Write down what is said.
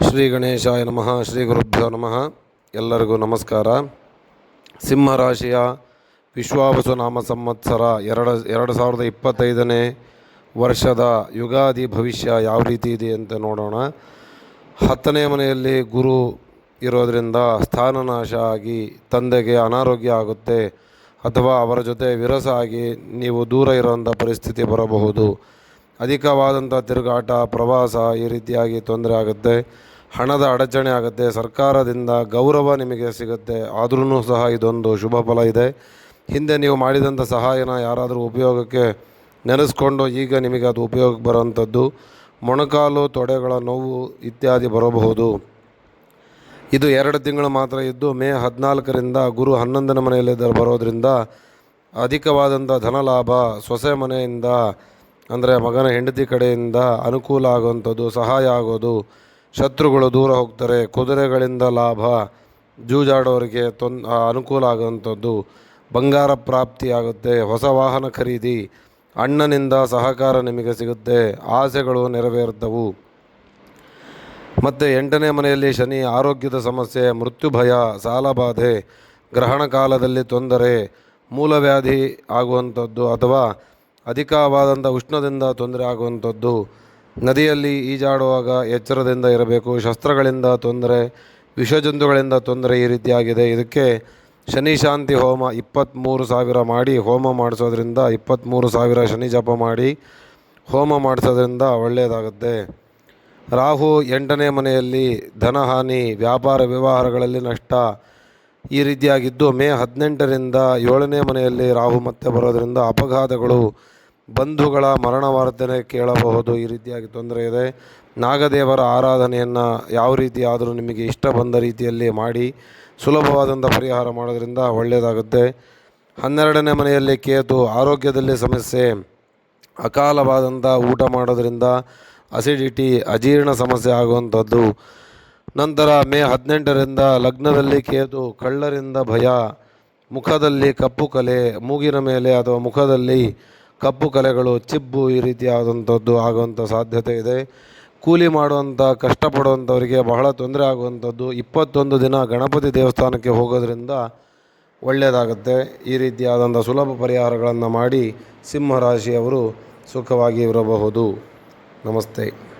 ಶ್ರೀ ಗಣೇಶಾಯ ನಮಃ, ಶ್ರೀ ಗುರುಭ್ಯೋ ನಮಃ. ಎಲ್ಲರಿಗೂ ನಮಸ್ಕಾರ. ಸಿಂಹರಾಶಿಯ ವಿಶ್ವಾವಸು ನಾಮ ಸಂವತ್ಸರ ಎರಡು ಎರಡು ಸಾವಿರದ ಇಪ್ಪತ್ತೈದನೇ ವರ್ಷದ ಯುಗಾದಿ ಭವಿಷ್ಯ ಯಾವ ರೀತಿ ಇದೆ ಅಂತ ನೋಡೋಣ. ಹತ್ತನೇ ಮನೆಯಲ್ಲಿ ಗುರು ಇರೋದರಿಂದ ಸ್ಥಾನನಾಶ ಆಗಿ ತಂದೆಗೆ ಅನಾರೋಗ್ಯ ಆಗುತ್ತೆ ಅಥವಾ ಅವರ ಜೊತೆ ವಿರಸ ಆಗಿ ನೀವು ದೂರ ಇರೋಂಥ ಪರಿಸ್ಥಿತಿ ಬರಬಹುದು. ಅಧಿಕವಾದಂಥ ತಿರುಗಾಟ, ಪ್ರವಾಸ ಈ ರೀತಿಯಾಗಿ ತೊಂದರೆ ಆಗುತ್ತೆ. ಹಣದ ಅಡಚಣೆ ಆಗುತ್ತೆ. ಸರ್ಕಾರದಿಂದ ಗೌರವ ನಿಮಗೆ ಸಿಗುತ್ತೆ. ಆದ್ರೂ ಸಹ ಇದೊಂದು ಶುಭ ಫಲ ಇದೆ. ಹಿಂದೆ ನೀವು ಮಾಡಿದಂಥ ಸಹಾಯನ ಯಾರಾದರೂ ಉಪಯೋಗಕ್ಕೆ ನೆನೆಸ್ಕೊಂಡು ಈಗ ನಿಮಗೆ ಅದು ಉಪಯೋಗಕ್ಕೆ ಬರೋವಂಥದ್ದು. ಮೊಣಕಾಲು, ತೊಡೆಗಳ ನೋವು ಇತ್ಯಾದಿ ಬರಬಹುದು. ಇದು ಎರಡು ತಿಂಗಳು ಮಾತ್ರ ಇದ್ದು, ಮೇ ಹದಿನಾಲ್ಕರಿಂದ ಗುರು ಹನ್ನೊಂದನೇ ಮನೆಯಲ್ಲಿ ಬರೋದರಿಂದ ಅಧಿಕವಾದಂಥ ಧನಲಾಭ, ಸೊಸೆ ಮನೆಯಿಂದ ಅಂದರೆ ಮಗನ ಹೆಂಡತಿ ಕಡೆಯಿಂದ ಅನುಕೂಲ ಆಗುವಂಥದ್ದು, ಸಹಾಯ ಆಗೋದು, ಶತ್ರುಗಳು ದೂರ ಹೋಗ್ತಾರೆ, ಕುದುರೆಗಳಿಂದ ಲಾಭ, ಜೂಜಾಡೋರಿಗೆ ತೊನ್ ಅನುಕೂಲ ಆಗುವಂಥದ್ದು, ಬಂಗಾರ ಪ್ರಾಪ್ತಿ ಆಗುತ್ತೆ, ಹೊಸ ವಾಹನ ಖರೀದಿ, ಅಣ್ಣನಿಂದ ಸಹಕಾರ ನಿಮಗೆ ಸಿಗುತ್ತೆ, ಆಸೆಗಳು ನೆರವೇರುತ್ತವು ಮತ್ತು ಎಂಟನೇ ಮನೆಯಲ್ಲಿ ಶನಿ, ಆರೋಗ್ಯದ ಸಮಸ್ಯೆ, ಮೃತ್ಯು ಭಯ ಸಾಲಬಾಧೆ ಗ್ರಹಣ ಕಾಲದಲ್ಲಿ ತೊಂದರೆ ಮೂಲವ್ಯಾಧಿ ಆಗುವಂಥದ್ದು ಅಥವಾ ಅಧಿಕವಾದಂಥ ಉಷ್ಣದಿಂದ ತೊಂದರೆ ಆಗುವಂಥದ್ದು. ನದಿಯಲ್ಲಿ ಈಜಾಡುವಾಗ ಎಚ್ಚರದಿಂದ ಇರಬೇಕು. ಶಸ್ತ್ರಗಳಿಂದ ತೊಂದರೆ, ವಿಷಜಂತುಗಳಿಂದ ತೊಂದರೆ ಈ ರೀತಿಯಾಗಿದೆ. ಇದಕ್ಕೆ ಶನಿ ಶಾಂತಿ ಹೋಮ ಇಪ್ಪತ್ತ್ಮೂರು ಸಾವಿರ ಮಾಡಿ, ಹೋಮ ಮಾಡಿಸೋದ್ರಿಂದ ಇಪ್ಪತ್ತ್ಮೂರು ಸಾವಿರ ಶನಿ ಜಪ ಮಾಡಿ, ಹೋಮ ಮಾಡಿಸೋದ್ರಿಂದ ಒಳ್ಳೆಯದಾಗುತ್ತೆ. ರಾಹು ಎಂಟನೇ ಮನೆಯಲ್ಲಿ ಧನಹಾನಿ, ವ್ಯಾಪಾರ ವ್ಯವಹಾರಗಳಲ್ಲಿ ನಷ್ಟ ಈ ರೀತಿಯಾಗಿದ್ದು ಮೇ ಹದಿನೆಂಟರಿಂದ ಏಳನೇ ಮನೆಯಲ್ಲಿ ರಾಹು ಮತ್ತೆ ಬರೋದರಿಂದ ಅಪಘಾತಗಳು, ಬಂಧುಗಳ ಮರಣ ವಾರ್ತೆ ಕೇಳಬಹುದು. ಈ ರೀತಿಯಾಗಿ ತೊಂದರೆ ಇದೆ. ನಾಗದೇವರ ಆರಾಧನೆಯನ್ನು ಯಾವ ರೀತಿ ಆದರೂ ನಿಮಗೆ ಇಷ್ಟ ಬಂದ ರೀತಿಯಲ್ಲಿ ಮಾಡಿ ಸುಲಭವಾದಂಥ ಪರಿಹಾರ ಮಾಡೋದ್ರಿಂದ ಒಳ್ಳೆಯದಾಗುತ್ತೆ ಹನ್ನೆರಡನೇ ಮನೆಯಲ್ಲಿ ಕೇತು ಆರೋಗ್ಯದಲ್ಲಿ ಸಮಸ್ಯೆ ಅಕಾಲವಾದಂಥ ಊಟ ಮಾಡೋದರಿಂದ ಅಸಿಡಿಟಿ ಅಜೀರ್ಣ ಸಮಸ್ಯೆ ಆಗುವಂಥದ್ದು ನಂತರ ಮೇ ಹದಿನೆಂಟರಿಂದ ಲಗ್ನದಲ್ಲಿ ಕೇತು ಕಳ್ಳರಿಂದ ಭಯ, ಮುಖದಲ್ಲಿ ಕಪ್ಪು ಕಲೆ, ಮೂಗಿನ ಮೇಲೆ ಅಥವಾ ಮುಖದಲ್ಲಿ ಕಪ್ಪು ಕಲೆಗಳು, ಚಿಬ್ಬು ಈ ರೀತಿಯಾದಂಥದ್ದು ಆಗುವಂಥ ಸಾಧ್ಯತೆ ಇದೆ. ಕೂಲಿ ಮಾಡುವಂಥ, ಕಷ್ಟಪಡುವಂಥವರಿಗೆ ಬಹಳ ತೊಂದರೆ ಆಗುವಂಥದ್ದು ಇಪ್ಪತ್ತೊಂದು ದಿನ ಗಣಪತಿ ದೇವಸ್ಥಾನಕ್ಕೆ ಹೋಗೋದ್ರಿಂದ ಒಳ್ಳೆಯದಾಗುತ್ತೆ. ಈ ರೀತಿಯಾದಂಥ ಸುಲಭ ಪರಿಹಾರಗಳನ್ನು ಮಾಡಿ ಸಿಂಹರಾಶಿಯವರು ಸುಖವಾಗಿ ಇರಬಹುದು. ನಮಸ್ತೆ.